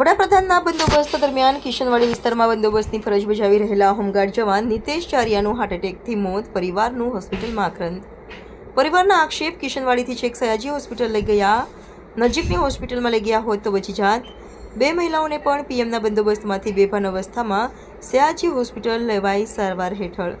વડાપ્રધાનના બંદોબસ્ત દરમિયાન કિશનવાડી વિસ્તારમાં બંદોબસ્તની ફરજ બજાવી રહેલા હોમગાર્ડ જવાન નિતેશ ચારિયાનું હાર્ટ એટેકથી મોત, પરિવારનું હોસ્પિટલમાં આક્રંદ. પરિવારના આક્ષેપ, કિશનવાડીથી છેક સયાજી હોસ્પિટલ લઈ ગયા. નજીકની હોસ્પિટલમાં લઈ ગયા હોત તો બચી જાત. બે મહિલાઓને પણ પીએમના બંદોબસ્તમાંથી બેભાન અવસ્થામાં સયાજી હોસ્પિટલ લેવાઈ સારવાર હેઠળ.